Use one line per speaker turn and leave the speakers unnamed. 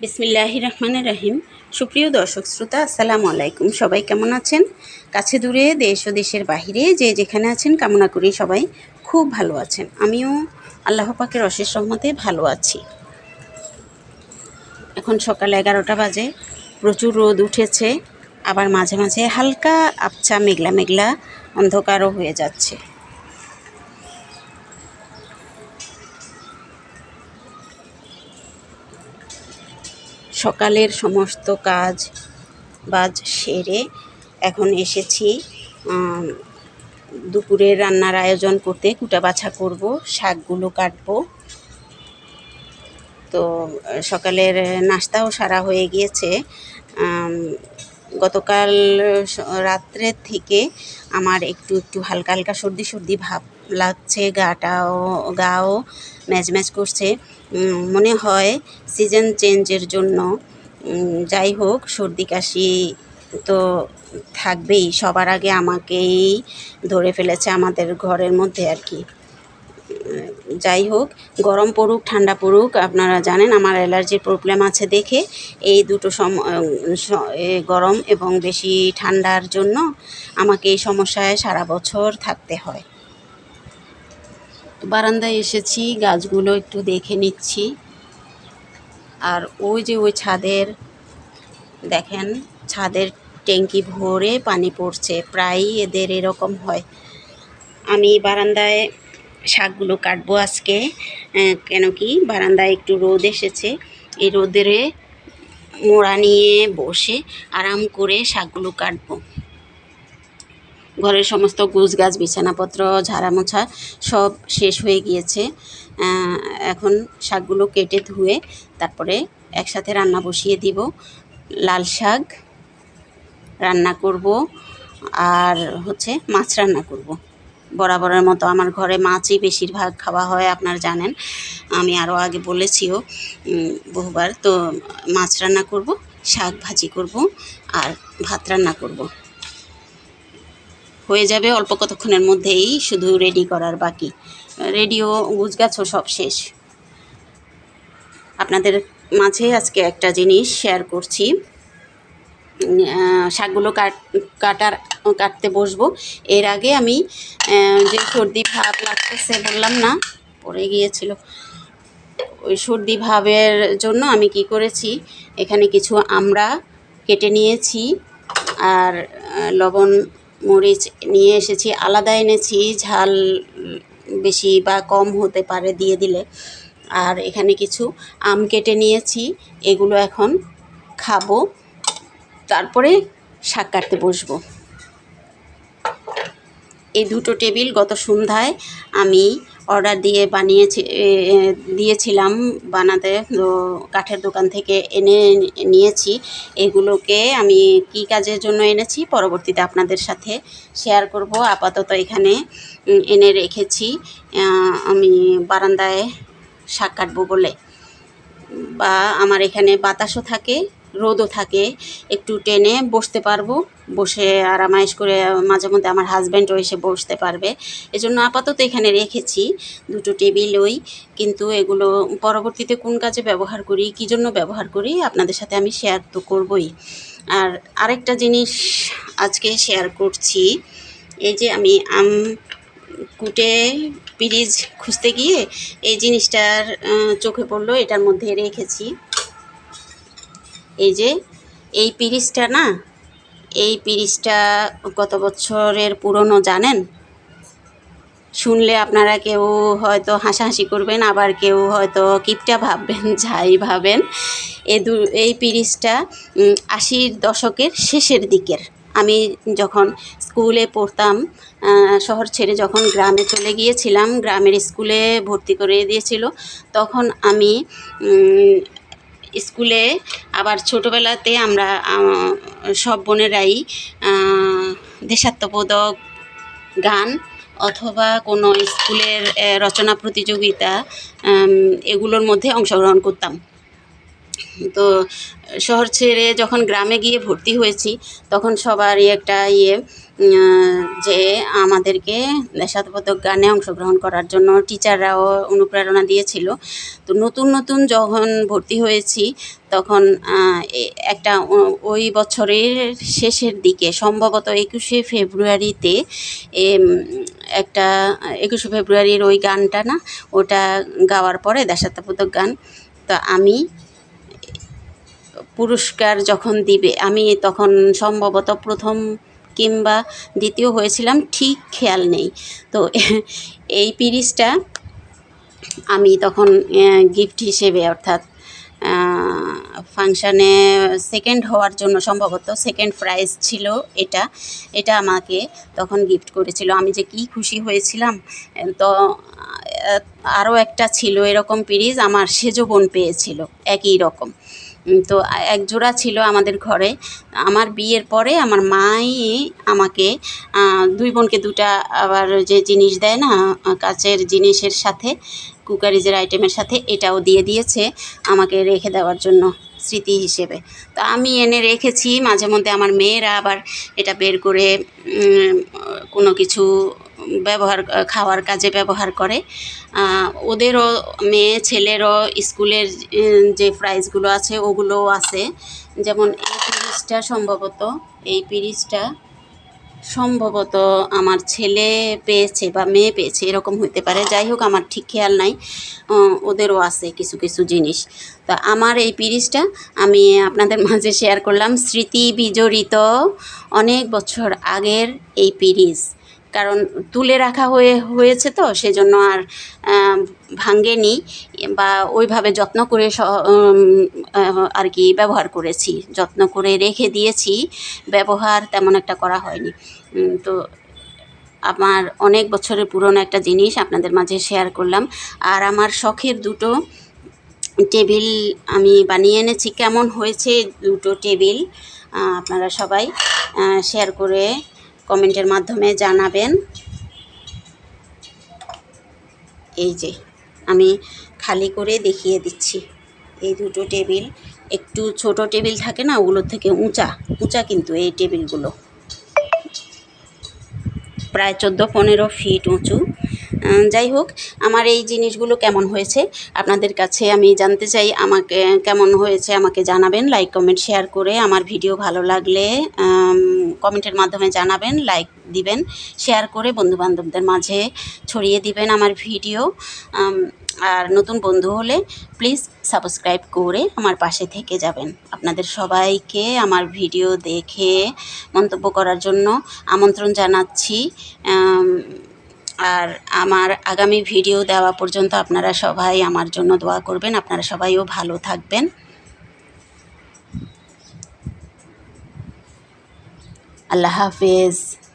বিসমিল্লাহ রহমানের রহিম। সুপ্রিয় দর্শক শ্রোতা, আসসালামু আলাইকুম। সবাই কেমন আছেন? কাছে দূরে, দেশ ও দেশের বাহিরে যে যেখানে আছেন, কামনা করি সবাই খুব ভালো আছেন। আমিও আল্লাহ পাকের অশেষ রহমতে ভালো আছি। এখন সকাল এগারোটা বাজে, প্রচুর রোদ উঠেছে, আবার মাঝে মাঝে হালকা আবছা, মেঘলা মেঘলা অন্ধকারও হয়ে যাচ্ছে। সকালের সমস্ত কাজ বাজ সেরে এখন এসেছি উম, দুপুরের রান্নার আয়োজন করতে কুটা বাছা করব শাকগুলো কাটবো। তো সকালের নাস্তাও সারা হয়ে গিয়েছে। গতকাল রাত্রের থেকে আমার একটু একটু হালকা হালকা সর্দি সর্দি ভাব লাগছে গাটাও গাও ম্যাজ ম্যাজ করছে। মনে হয় সিজন চেঞ্জের জন্য। যাই হোক, সর্দি কাশি তো থাকবেই, সবার আগে আমাকেই ধরে ফেলেছে আমাদের ঘরের মধ্যে আর কি। যাই হোক, গরম পড়ুক, ঠান্ডা পড়ুক, আপনারা জানেন আমার অ্যালার্জির প্রবলেম আছে দেখে। এই দুটো সম গরম এবং বেশি ঠান্ডার জন্য আমাকে এই সমস্যায় সারা বছর থাকতে হয়। তো বারান্দায় এসেছি, গাছগুলো একটু দেখে নিচ্ছি। আর ওই যে ওই ছাদের, দেখেন, ছাদের ট্যাঙ্কি ভরে পানি পড়ছে, প্রায়ই এদের এরকম হয়। আমি বারান্দায় শাকগুলো কাটবো আজকে কেন কি বারান্দায় একটু রোদ এসেছে, এই রোদে মোড়া নিয়ে বসে আরাম করে শাকগুলো কাটবো। ঘরের সমস্ত গুছ গাছ বিছানাপত্র ঝাড়া মোছা সব শেষ হয়ে গিয়েছে। এখন শাকগুলো কেটে ধুয়ে তারপরে একসাথে রান্না বসিয়ে দিব। লাল শাক রান্না করব আর হচ্ছে মাছ রান্না করব। বরাবরের মতো আমার ঘরে মাছই বেশিরভাগ খাওয়া হয়, আপনারা জানেন। আমি আরও আগে বলেছিও বহুবার তো মাছ রান্না করব, শাক ভাজি করব আর ভাত রান্না করব। হয়ে যাবে অল্প কতক্ষণের মধ্যেই শুধু রেডি করার বাকি। রেডিও গুছগাছও সব শেষ। আপনাদের মাঝে আজকে একটা জিনিস শেয়ার করছি। শাকগুলো কাট, কাটার, কাটতে বসবো। এর আগে আমি যে সর্দি ভাব লাগতেছে বললাম না, পড়ে গিয়েছিল। ওই সর্দি ভাবের জন্য আমি কি করেছি, এখানে কিছু আমরা কেটে নিয়েছি। আর লবণ মরিচ নিয়ে এসেছি, আলাদা এনেছি, ঝাল বেশি বা কম হতে পারে দিয়ে দিলে। আর এখানে কিছু আম কেটে নিয়েছি, এগুলো এখন খাব, তারপরে শাক কাটতে বসবো। এই দুটো টেবিল গত সন্ধ্যায় আমি অর্ডার দিয়ে বানিয়েছি দিয়েছিলাম বানাতে। তো কাঠের দোকান থেকে এনে নিয়েছি। এগুলোকে আমি কি কাজের জন্য এনেছি পরবর্তীতে আপনাদের সাথে শেয়ার করব। আপাতত এখানে এনে রেখেছি। আমি বারান্দায় শাক কাটবো বলে। বা আমার এখানে বাতাসও থাকে। রোদও থাকে, একটু টেনে বসতে পারব। বসে আরামায়েশ করে মাঝে মধ্যে আমার হাজব্যান্ডও এসে বসতে পারবে। এজন্য আপাতত এখানে রেখেছি, দুটো টেবিল ওই। কিন্তু এগুলো পরবর্তীতে কোন কাজে ব্যবহার করি, কী জন্য ব্যবহার করি, আপনাদের সাথে আমি শেয়ার তো করবই। আর আরেকটা জিনিস আজকে শেয়ার করছি, এই যে আমি আম কুটে পিরিজ খুঁজতে গিয়ে, এই জিনিসটার চোখে পড়ল, এটার মধ্যে রেখেছি। এই যে এই পিরিজটা না এই পিরিজটা কত বছরের পুরনো জানেন? শুনলে আপনারা কেউ হয়তো হাসাহাসি করবেন আবার কেউ হয়তো কিপটা ভাববেন যাই ভাবেন। এ দু এই পিরিজটা উম, আশির দশকের শেষের দিকের। আমি যখন স্কুলে পড়তাম শহর ছেড়ে যখন গ্রামে চলে গিয়েছিলাম গ্রামের স্কুলে ভর্তি করে দিয়েছিল তখন আমি স্কুলে। আবার ছোটোবেলাতে আমরা সব বোনেরাই দেশাত্মবোধক গান অথবা কোনো স্কুলের রচনা প্রতিযোগিতা এগুলোর মধ্যে অংশগ্রহণ করতাম। তো শহর ছেড়ে যখন গ্রামে গিয়ে ভর্তি হয়েছি, তখন সবারই একটা ইয়ে যে আমাদেরকে দেশাত্মবোধক গানে অংশগ্রহণ করার জন্য টিচাররাও অনুপ্রেরণা দিয়েছিল। তো নতুন নতুন যখন ভর্তি হয়েছি, তখন একটা ওই বছরের শেষের দিকে, সম্ভবত একুশে ফেব্রুয়ারিতে একটা, একুশে ফেব্রুয়ারির ওই গানটা না, ওটা গাওয়ার পরে দেশাত্মবোধক গান, তো আমি পুরস্কার যখন দিবে, আমি তখন সম্ভবত প্রথম কিংবা দ্বিতীয় হয়েছিলাম, ঠিক খেয়াল নেই। তো এই পিরিজটা আমি তখন গিফট হিসেবে অর্থাৎ ফাংশানে সেকেন্ড হওয়ার জন্য সম্ভবত সেকেন্ড প্রাইজ ছিল এটা। এটা আমাকে তখন গিফট করেছিল। আমি যে কী খুশি হয়েছিলাম, তো আরও একটা ছিল এরকম পিরিজ আমার সেজো বোন পেয়েছিল, একই রকম। তো এক জোড়া ছিল আমাদের ঘরে। আমার বিয়ের পরে আমার মাই আমাকে দুই বোনকে দুটা আবার যে জিনিস দেয় না কাচের জিনিসের সাথে, কুকারিজের আইটেমের সাথে, এটাও দিয়ে দিয়েছে আমাকে রেখে দেওয়ার জন্য স্মৃতি হিসেবে। তো আমি এনে রেখেছি, মাঝে মধ্যে আমার মেয়েরা আবার এটা বের করে কোনো কিছু ব্যবহার, খাওয়ার কাজে ব্যবহার করে। ওদেরও মেয়ে ছেলেরও স্কুলের যে প্রাইজগুলো আছে, ওগুলোও আছে। যেমন এই পিরিজটা সম্ভবত, এই পিরিজটা সম্ভবত আমার ছেলে পেয়েছে বা মেয়ে পেয়েছে, এরকম হতে পারে। যাই হোক, আমার ঠিক খেয়াল নাই। ওদেরও আছে কিছু কিছু জিনিস। তা আমার এই পিরিজটা আমি আপনাদের মাঝে শেয়ার করলাম। স্মৃতি বিজড়িত অনেক বছর আগের এই পিরিজ কারণ তুলে রাখা হয়ে, হয়েছে তো, সেজন্য আর ভাঙেনি বা ওইভাবে যত্ন করে আর কি ব্যবহার করেছি। যত্ন করে রেখে দিয়েছি, ব্যবহার তেমন একটা করা হয়নি। তো আমার অনেক বছরের পুরনো একটা জিনিস আপনাদের মাঝে শেয়ার করলাম। আর আমার শখের দুটো টেবিল আমি বানিয়ে এনেছি। কেমন হয়েছে দুটো টেবিল? আপনারা সবাই শেয়ার করে কমেন্টের মাধ্যমে জানাবেন। এই যে, আমি খালি করে দেখিয়ে দিচ্ছি। এই দুটো টেবিল, একটু ছোট টেবিল থাকে না ওগুলোর থেকে উঁচা উঁচা কিন্তু এই টেবিলগুলো। প্রায় চোদ্দ পনেরো ফিট উঁচু। যাই হোক, আমার এই জিনিসগুলো কেমন হয়েছে আপনাদের কাছে আমি জানতে চাই, আমাকে কেমন হয়েছে আমাকে জানাবেন লাইক কমেন্ট শেয়ার করে আমার ভিডিও ভালো লাগলে কমেন্টের মাধ্যমে জানাবেন লাইক দিবেন শেয়ার করে বন্ধুবান্ধবদের মাঝে ছড়িয়ে দিবেন আমার ভিডিও আর নতুন বন্ধু হলে প্লিজ সাবস্ক্রাইব করে আমার পাশে থেকে যাবেন। আপনাদের সবাইকে আমার ভিডিও দেখে মন্তব্য করার জন্য আমন্ত্রণ জানাচ্ছি। আর আমার আগামী ভিডিও দেওয়া পর্যন্ত আপনারা সবাই আমার জন্য দোয়া করবেন। আপনারা সবাইও ভালো থাকবেন। আল্লাহ হাফেজ।